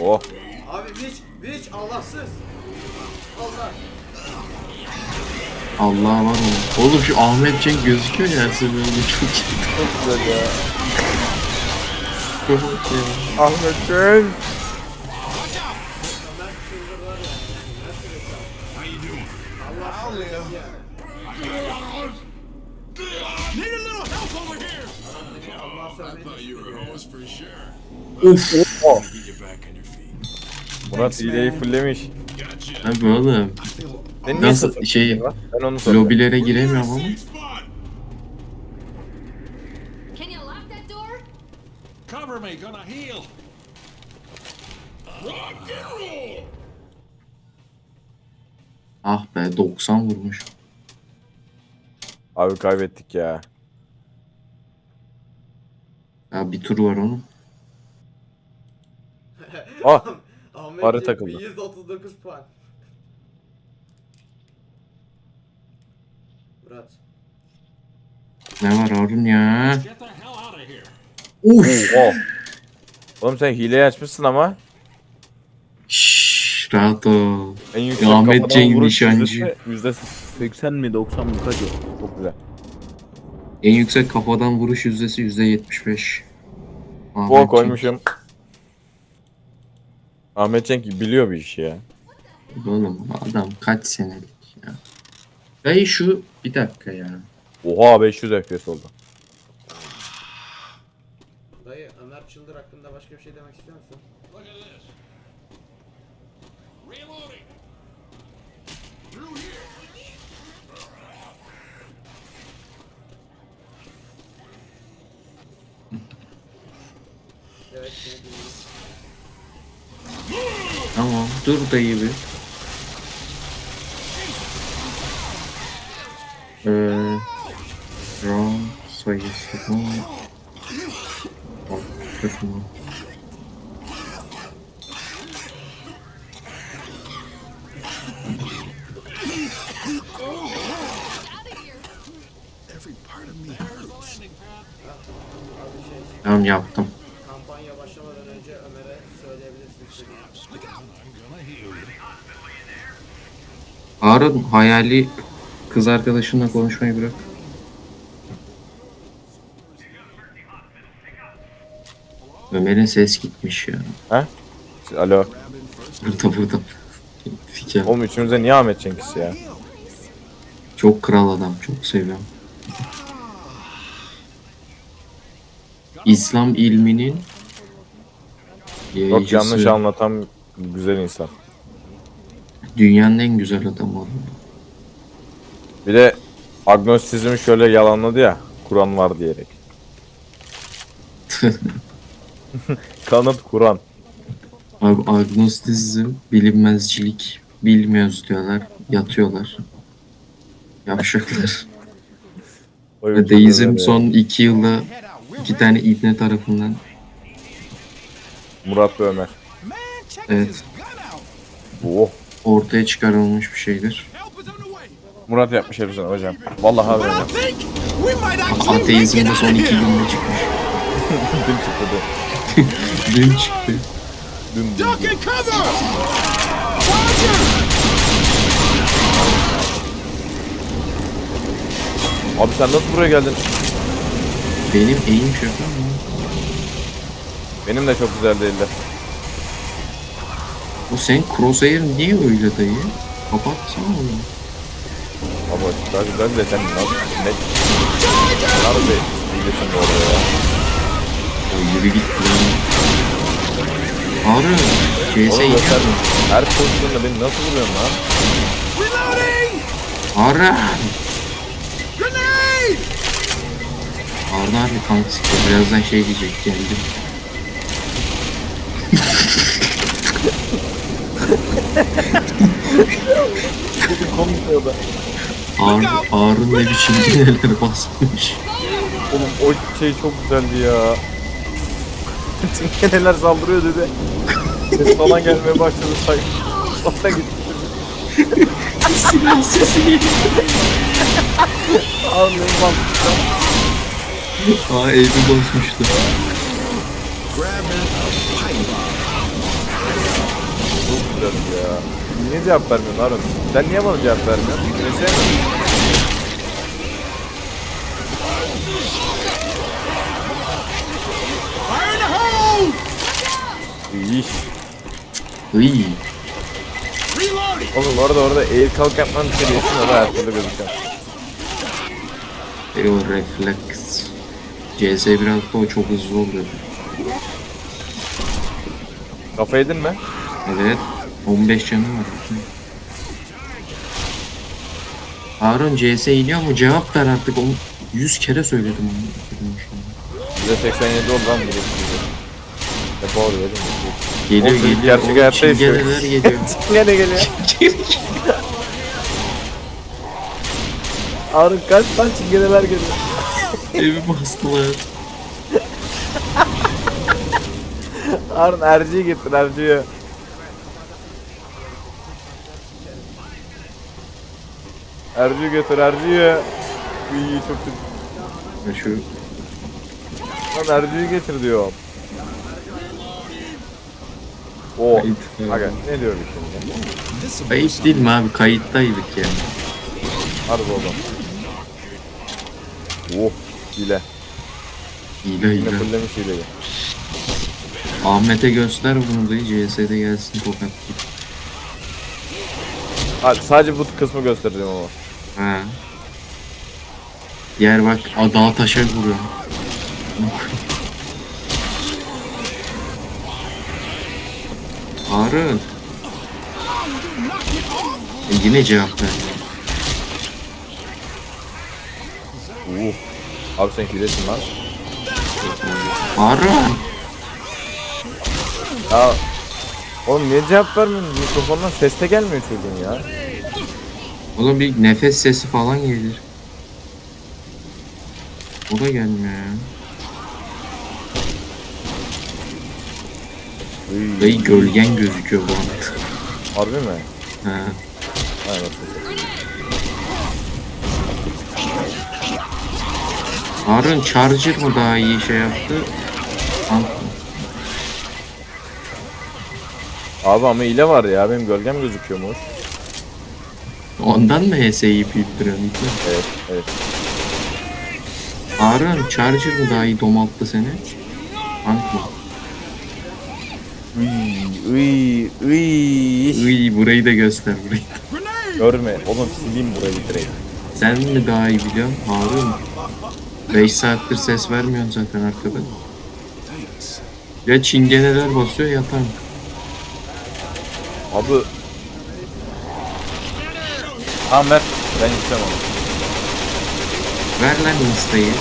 Oh. Abi Witch, Witch Allahsız. Allah. Allah var mı? Oğlum şu Ahmet Cenk gözüküyor ya her seferinde çok iyi. Çok güzel ya. Çok iyi. Söylesin ya. Need a little help over here. Allah söylesin. Of. Oh. Get Murat hileyi fullemiş. Abi oğlum. Niye Nasıl sıfır şey? Ben onu soruyorum. lobilere giremiyorum ama. Safe spot. Can you lock that door? Cover me. Gonna heal. Rock and roll. Ah be 90 vurmuş. Abi kaybettik ya. Ya bir tur var onun. Ah. Cenk takıldı. 139 puan. Murat. Ne var Harun ya? Uf. Oh. Oğlum sen hileyi açmışsın ama. Şşş rahat ol. En yüksek Ahmet kafadan Cenk vuruş nişancı. Yüzde 80 mi 90 mı kaç o? Çok güzel. En yüksek kafadan vuruş yüzdesi yüzde 75. Ahmet Cenk. koymuşum. Ahmet Cenk biliyor bir işi ya. Oğlum adam kaç senelik ya. Dayı şu bir dakika ya. Oha 500 FPS oldu. Dayı Ömer Çıldır hakkında başka bir şey demek istiyor musun? Evet seni dinliyorum. Tamam dur dayı bir. Ee, round sayısı bu. Bak, şunu. Tamam yaptım. Kampanya başlamadan önce Ömer'e söyleyebilirsin. istediğini. I'm gonna heal you. Harun hayali kız arkadaşınla konuşmayı bırak. Ömer'in ses gitmiş ya. He? Alo. Burada burada. Fikir. Oğlum üçümüzde niye Ahmet Cenk'isi ya? Çok kral adam. Çok seviyorum. İslam ilminin Çok yayıcısı. yanlış anlatan güzel insan. Dünyanın en güzel adamı oğlum. Bir de agnostizmi şöyle yalanladı ya. Kur'an var diyerek. Kanıt Kur'an. Ag- Agnostizm, bilinmezcilik, bilmiyoruz diyorlar, yatıyorlar. Yavşaklar. Ve Deizm son iki yılda iki tane ibne tarafından Murat ve Ömer. Evet. Oh. ortaya çıkarılmış bir şeydir. Murat yapmış hepsini hocam. Vallahi abi. Ateizm de son iki günde çıkmış. Dün çıktı dün. Dün çıktı. Dün dün. Abi sen nasıl buraya geldin? Benim eğim şaka mı? Benim de çok güzel değildi. Bu sen crosshair niye öyle dayı? Kapatsana onu. Ama daha güzel de sen nasıl ne? Nasıl bir bilirsin bu arada ya? O yürü git lan. Harun, CS Oğlum sen her pozisyonda beni nasıl vuruyorsun lan? Grenade. Harun abi kanka siktir. Birazdan şey diyecek geldi. Komik ya da. Harun, Harun ne biçim neler basmış. Oğlum o şey çok güzeldi ya. Tinkeneler saldırıyor dedi. Ses falan gelmeye başladı say. Sonra gitti. Silah sesi geliyor. Abi ne bastı? Aa evi basmıştı. Grabbing a pipe. soruyorum ya. Niye cevap vermiyorsun Harun? Sen niye bana cevap vermiyorsun? The hole! İyi iş. Iy. Reloading! Oğlum orada orada eğil kalk yapmanın seviyesini o da her türlü gözüküyor. E o refleks. CS biraz da o çok hızlı oluyor. Kafa yedin mi? Evet. 15 canım var. Harun CS iniyor mu? Cevap ver artık. Onu 100 kere söyledim onu. Bize 87 oldu lan burası. Defa oraya değil mi? Geliyor geliyor. gerçek Oğlum, hayatta yaşıyor. Çingeneler geliyor. Nereye geliyor? Harun kaç lan çingeneler geliyor. Evi bastılar. Harun Erci'yi getir Erci'yi. Erci'yi getir Erci'yi. İyi çok kötü. Şu Lan Erci'yi getir diyor. O. Kayıt. Aga ne diyor bir şimdi? kayıt değil mi abi? Kayıttaydık ya. Harbi oğlum. Oh. Hile. Hile Yine hile. fullemiş hileyi. Ahmet'e göster bunu da CS'de gelsin tokat. Hadi sadece bu kısmı göstereceğim ama. Ha. Yer bak a, dağa taşa vuruyor. Harun. E, yine cevap ver. Uh. Abi sen hilesin lan. Harun. Ya. Oğlum niye cevap vermiyorsun? Mikrofondan ses de gelmiyor çocuğun ya. Oğlum bir nefes sesi falan gelir. O da gelmiyor ya. Uy. Dayı gölgen gözüküyor bu arada. Harbi mi? Ha. Hay nasıl. Harun Charger mı daha iyi şey yaptı? Tank mı? Abi ama hile var ya benim gölgem gözüküyormuş. Ondan mı HS'yi büyüttürüyorsun? Evet evet. Harun Charger mı daha iyi domalttı seni? Tank mı? Uy uy uy. Uy burayı da göster burayı. Görme oğlum sileyim burayı direkt. Sen mi daha iyi biliyorsun? Harun. 5 saattir ses vermiyorsun zaten arkada. Ya çingeneler basıyor ya tank. Abi. Tamam ver. Ben istemem onu. Ver lan insta'yı.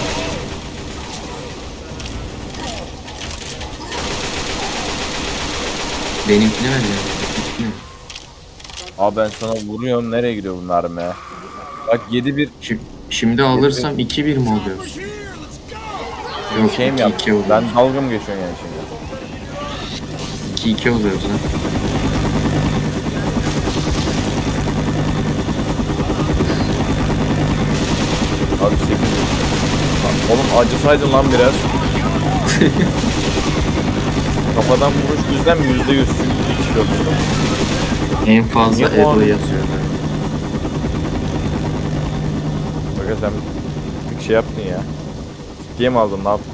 Benimkini ver ya. Abi ben sana vuruyorum nereye gidiyor bu mermi? Bak 7-1 Şimdi, şimdi alırsam 2-1 mi oluyoruz? Yok şey mi 2-2 yaptın? Ben dalga mı geçiyorsun yani şimdi? 2-2 oluyoruz lan. 8 Oğlum acısaydın lan biraz. Kafadan vuruş yüzden mi? Yüzde yüz çünkü yok. En fazla Niye o Edo an- yazıyor. Bak sen bir şey yaptın ya. Ciddiye mi aldın ne yaptın?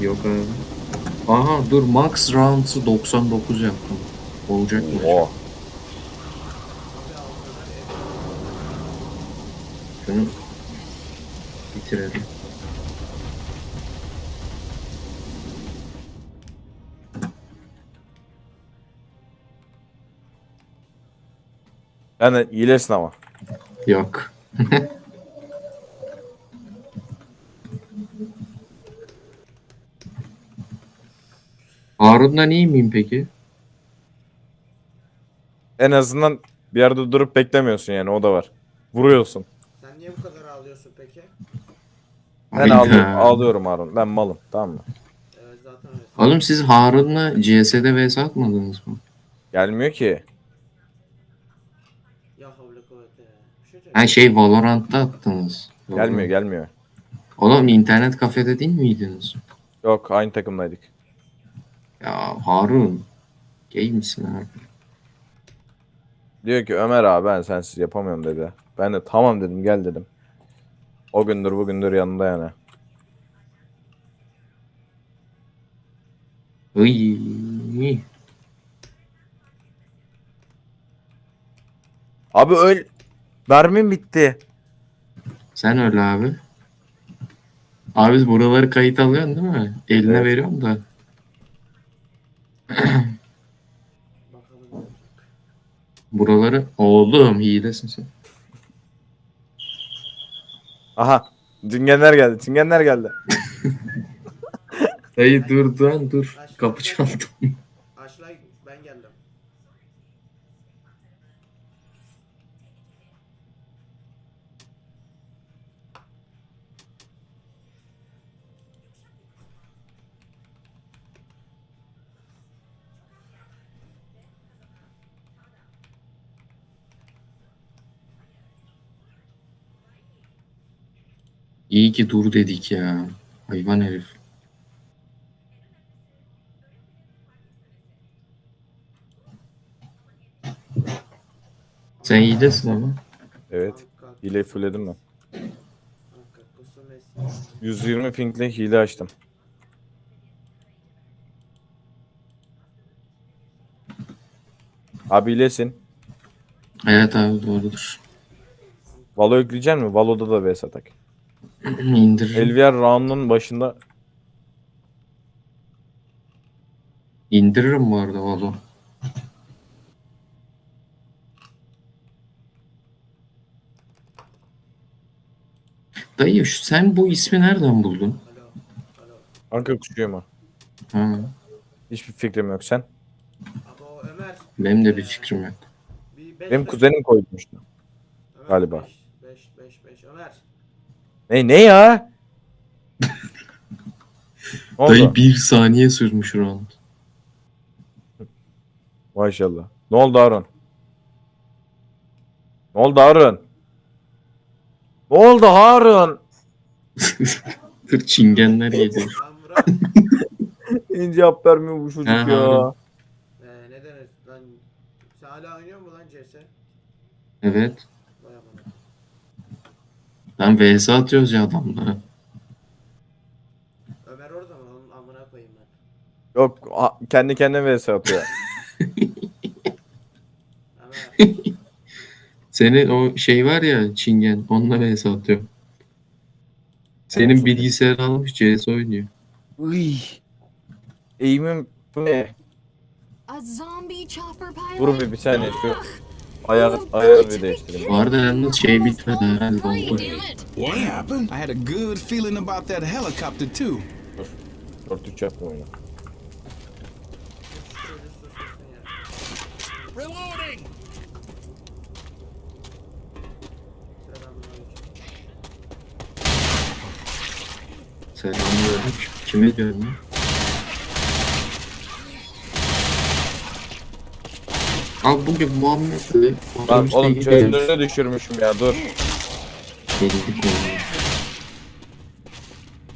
Yok abi. Aha dur max rounds'ı 99 yaptım. Olacak mı? Oo. Şunu bitirelim. Yani iyilesin ama. Yok. Harun'dan iyi miyim peki? En azından bir yerde durup beklemiyorsun yani o da var. Vuruyorsun. Sen niye bu kadar ağlıyorsun peki? Ben Hayda. ağlıyorum, ağlıyorum Harun. Ben malım tamam mı? Evet zaten öyle. Oğlum siz Harun'la CS'de vs atmadınız mı? Gelmiyor ki. Ya havle kuvvete ya. Bir şey Ha şey Valorant'ta attınız. Gelmiyor gelmiyor. Oğlum internet kafede değil miydiniz? Yok aynı takımdaydık. Ya Harun. Gay misin abi? Diyor ki Ömer abi ben sensiz yapamıyorum dedi. Ben de tamam dedim gel dedim. O gündür bugündür yanında yani. Iy. Abi öl... Mermim bitti. Sen öyle abi. Abi biz buraları kayıt alıyorsun değil mi? Eline Evet. veriyorum da. Buraları oğlum hilesin sen. Aha. Çingenler geldi. Çingenler geldi. Dayı dur dur dur. Kapı çaldı. İyi ki dur dedik ya. Hayvan herif. Sen iyidesin ama. Evet. Hileyi fulledim ben. kanka, kusum eski. 120 pingle hile açtım. Abi hilesin. Evet abi doğrudur. Valo yükleyecek mi? Valo'da da VS atak. İndiririm. Elvier round'un başında İndiririm bu arada valla. Dayı şu- sen bu ismi nereden buldun? Anka kuşuyor mu? Ha, Hiçbir fikrim yok sen. Ömer. benim de bir fikrim yok. Bir beş, Benim beş- kuzenim koymuştu. Ömer, galiba. 5 5 5 Ömer. Ne ne ya? ne oldu? Dayı bir saniye sürmüş round. Maşallah. Ne oldu Harun? Ne oldu Harun? Ne oldu Harun? Dur çingenler geliyor. Lan Murat. İnce cevap vermiyor bu çocuk Ha, ya. Ee, Harun. ne denir lan? Sen hala oynuyor musun lan CS? Evet. Lan vs atıyoruz ya adamlara. Ömer orada mı? Onun amına koyayım ben. Yok a- kendi kendine vs atıyor. Ömer. Senin o şey var ya çingen onunla vs atıyor. Senin bilgisayar almış CS oynuyor. Uy. Eğimim bu ne? A zombie chopper pilot? Dur bir, bir saniye şu ayar ayarı bir değiştireyim. Bu arada yalnız şey bitmedi herhalde oldu. What happened? I had a good feeling about that helicopter too. 4 3 yaptım oyunu. Reloading. Selamünaleyküm. Selamünaleyküm. Kime diyorum ya? Abi bugün Muhammed'le Lan otobüste oğlum gidiyoruz. çözdüğünü düşürmüşüm ya dur. Geldik oldu.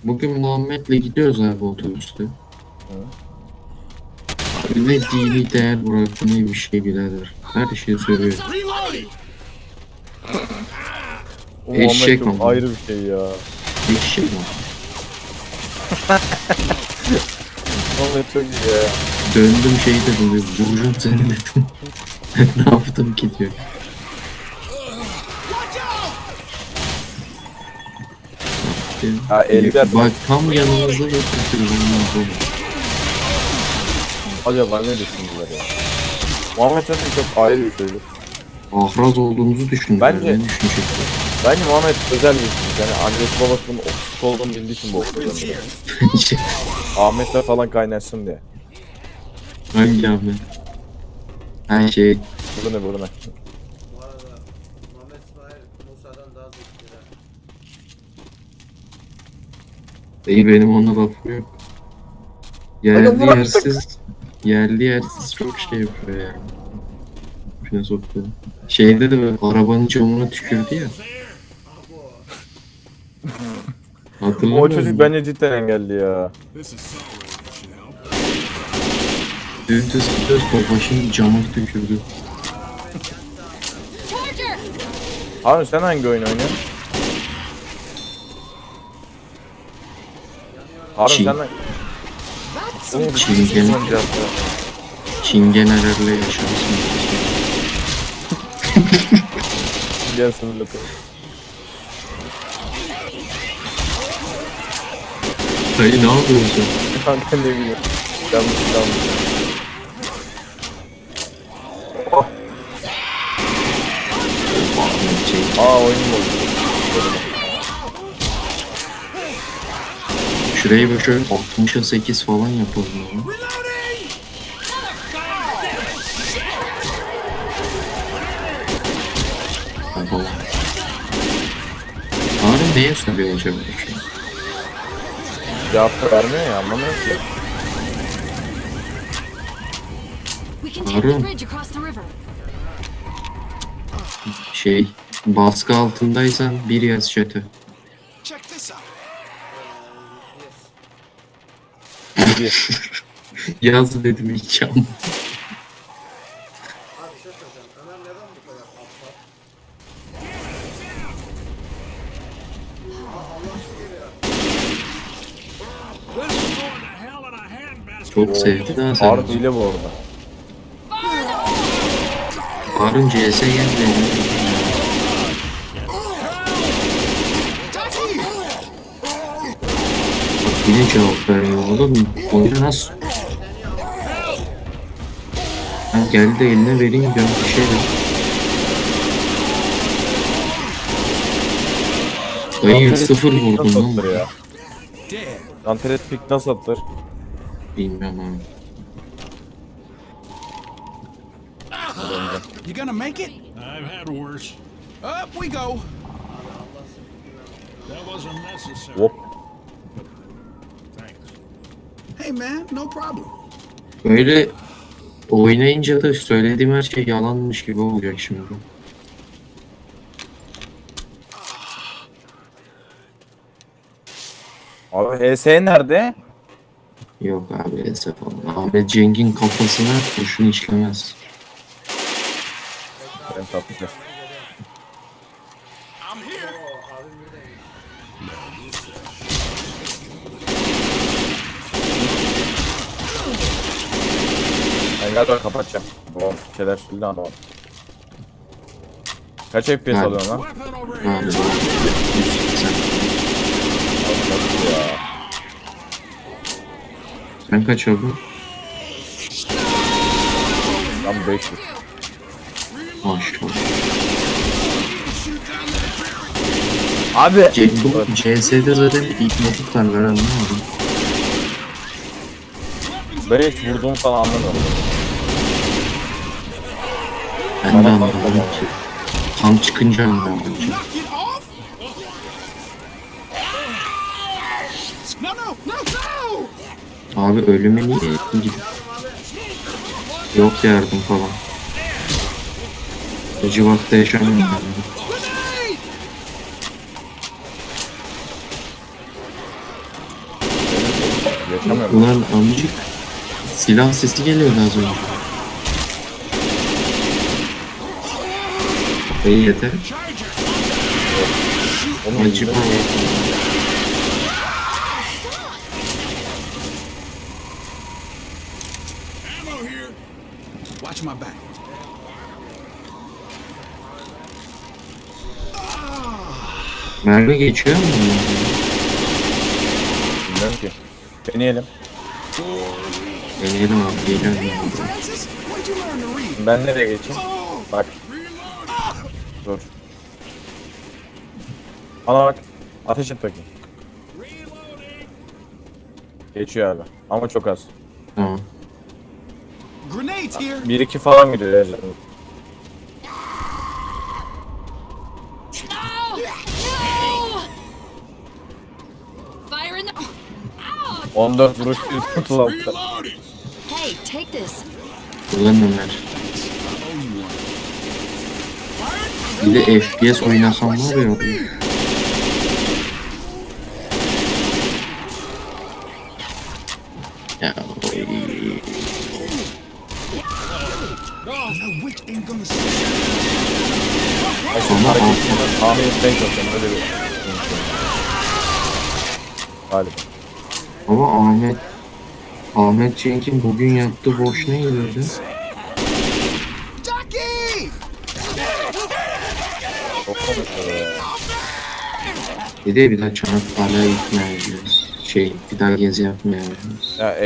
Bugün Muhammed'le gidiyoruz abi otobüste. Abi ne dini değer bıraktı ne bir şey birader. Her şeyi söylüyor. O Eşek Muhammed ama. ayrı bir şey ya. Eşek mi? Muhammed çok iyi ya. Döndüm şey dedim. Vuracağım seni dedim. ne yaptım ki diyor. Ha, Elber- Bak tam yanımızda ondan sonra. Acaba ne düşündüler ya? Muhammed zaten çok ayrı bir çocuk. Ahraz olduğumuzu düşündüler. Bence- Ne düşünecekler? Bence Muhammed özel bir çocuk. Yani annesi babasının okusuk olduğunu bildiği için bu. Şey, Ahmet'le falan kaynaşsın diye. Hangi Ahmet? Ha şey Bu ne bu ne? Bu arada Muhammed İsmail Musa'dan daha zekidir ha. Dayı benim ona lafım yok. Yerli bırak. yersiz yerli yersiz çok şey yapıyor ya. Şuna soktu. Şeyde de böyle arabanın camına tükürdü ya. Abo. Hatırlamıyor O çocuk musun? bence cidden engelli ya. Dümdüz gidiyoruz babasının camına tükürdü. Harun sen hangi oyun oynuyorsun? Harun Çin. sen hangi... Oğlum, Çingen. biraz ya. Çingenelerle yaşarsın. Çingen sınırlı kız. Dayı ne yapıyorsun? Kanka ne bileyim. Yanlış yanlış. Aa oyun bozuldu. şurayı böyle şöyle 60'a 8 falan yapalım. ya. Baba. Harun neye soruyor acaba şu an? Cevap da vermiyor ya anlamıyorum ki. We can take the Harun. bridge across the river. Şey, baskı altındaysan bir yaz. Bir. Yaz dedim hiç ama. Çok sevdi daha sen. Harun hile bu arada. Harun CS geldi. Yine cevap vermiyor oğlum. Oyunu nasıl? Ha, gel de eline vereyim ya bir şey yap. Dayı Dantelet sıfır pik vurdun nasıl lan. atılır ya? Nasıl atılır? Bilmiyorum abi. You gonna make it? I've had worse. Up we go. That wasn't necessary. Hop. Hey man, no problem. Böyle oynayınca da söylediğim her şey yalanmış gibi olacak şimdi. Abi HS nerede? Yok abi Esef falan. Ahmet Cenk'in kafasına kurşun işlemez. Ben tatlıcı. Galiba kapatacağım. O şeyler sürdü anlamadım. Kaç FPS Ha. alıyorsun lan? Weapon over Ne here. yapacağız? 180. Nasıl ya? Sen kaç oldun? Tam 500. Maşallah. Abi! Bu CS'de zaten ilk motifler var anlamadım. Ben hiç vurduğumu falan anlamıyorum. Ben de anlamadım ki. Tam çıkınca anlamadım. No! Abi ölüme niye ettin Yok yardım falan. Bu civarda yaşamıyorum. ben. Ulan amcık silah sesi geliyordu az önce. İyi yeter. Onun Acı. Watch my back. Mermi geçiyor mu? Bilmiyorum ki. Deneyelim. Deneyelim abi geliyorum. Ben nereye geçeyim? Bak. Dur. Bana bak. Ateş et bakayım. Geçiyor abi. Ama çok az. Grenades here. 1-2 falan gidiyor! No! Fire in the. Ow! 14 vuruş 136. Reloading. Hey, take this. Ömer. Bir de FPS oynasam var ya. Ya oy. Öyle bir Galiba. Ama Ahmet Ahmet Cenk'in bugün yaptığı boş ne gelirdi? Jackie! Çok konuşuyor ya. Bir de bir daha Çanakkale'ye gitmeyeceğiz. Şey bir daha gezi yapmayacağız. Ya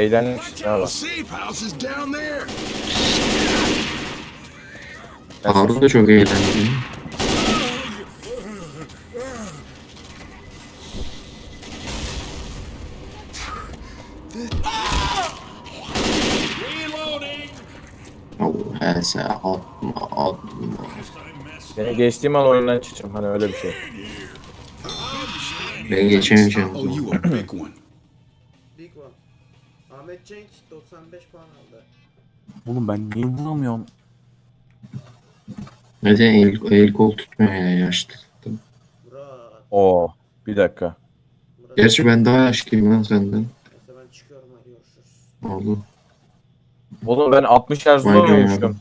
down there. Harun da çok eğlenceli. Hese atma atma. Seni geçtiğim an oyundan çıkacağım. Hani öyle bir şey. Ben geçemeyeceğim. o Oh, zaman. you a big one. Big one. Ahmet Cenk 95 puan aldı. Oğlum ben niye vuramıyorum? Neden el, el kol tutmuyor ya yaşlı. Murat. Oo. Bir dakika. Murat. Gerçi ben daha yaşlıyım lan senden. Neyse ben çıkıyorum hadi görüşürüz. Oldu. Oğlum ben 60 Hz'da Vay oynuyormuşum.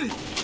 Reloading! Watch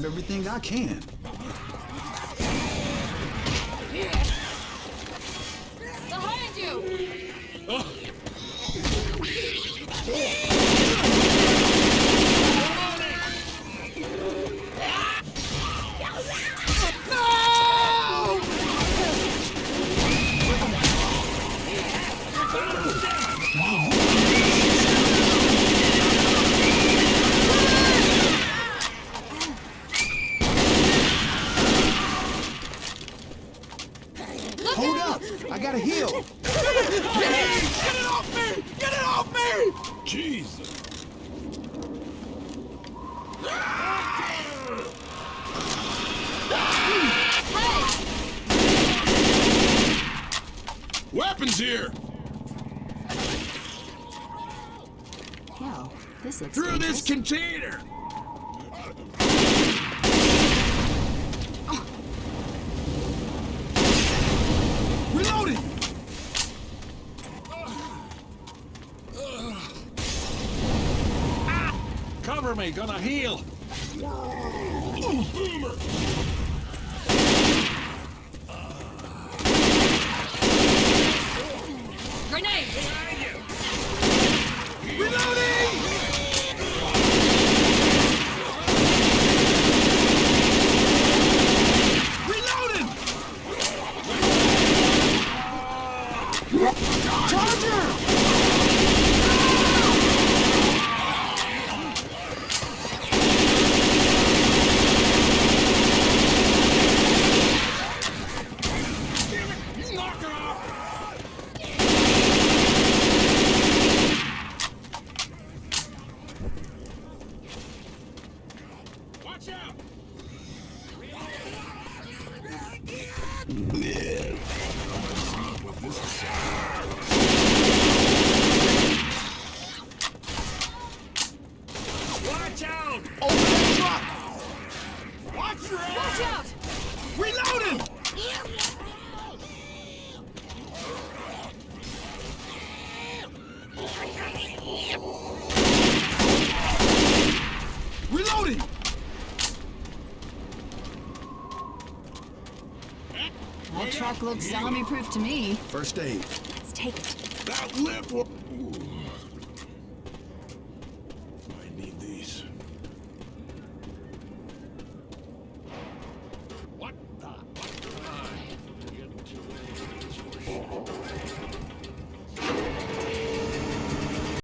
grab everything I can. Gonna heal! Boomer! Watch looks zombie proof to me. First aid. Let's take it. That lip will... Ooh.